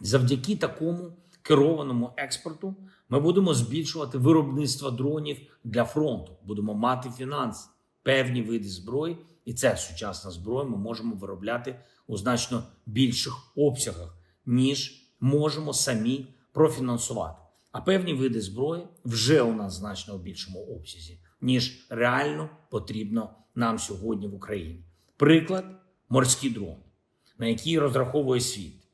Завдяки такому керованому експорту ми будемо збільшувати виробництво дронів для фронту, будемо мати фінанси, певні види зброї, і це сучасна зброя. Ми можемо виробляти у значно більших обсягах, ніж можемо самі профінансувати. А певні види зброї вже у нас значно у більшому обсязі, ніж реально потрібно нам сьогодні в Україні. Приклад морські дрони, на які розраховує світ,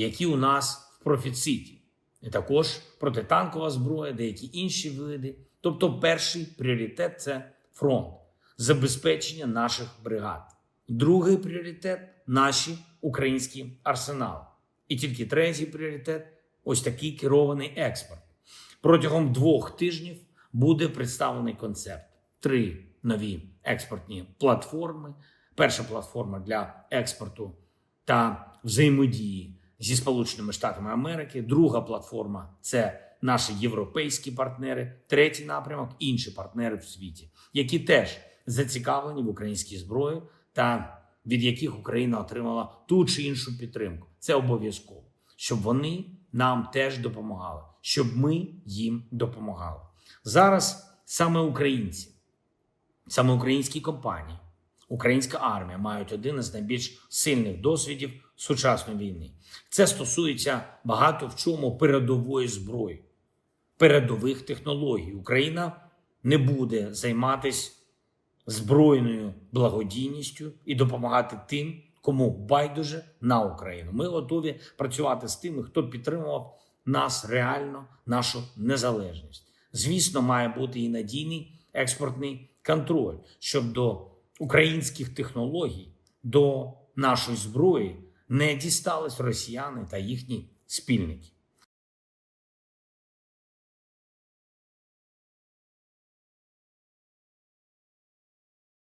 які у нас в профіциті, і також протитанкова зброя, деякі інші види. Тобто, перший пріоритет це фронт, забезпечення наших бригад. Другий пріоритет наші українські арсенали. І тільки третій пріоритет ось такий керований експорт. Протягом двох тижнів буде представлений концепт: три нові експортні платформи. Перша платформа для експорту та взаємодії зі Сполученими Штатами Америки. Друга платформа це наші європейські партнери. Третій напрямок інші партнери в світі, які теж зацікавлені в українській зброї та від яких Україна отримала ту чи іншу підтримку. Це обов'язково, щоб вони нам теж допомагали, щоб ми їм допомагали. Зараз саме українці, саме українські компанії, українська армія мають один із найбільш сильних досвідів сучасної війни. Це стосується багато в чому передової зброї, передових технологій. Україна не буде займатися збройною благодійністю і допомагати тим, кому байдуже на Україну. Ми готові працювати з тими, хто підтримував нас реально, нашу незалежність. Звісно, має бути і надійний експортний контроль, щоб до українських технологій, до нашої зброї не дістались росіяни та їхні спільники.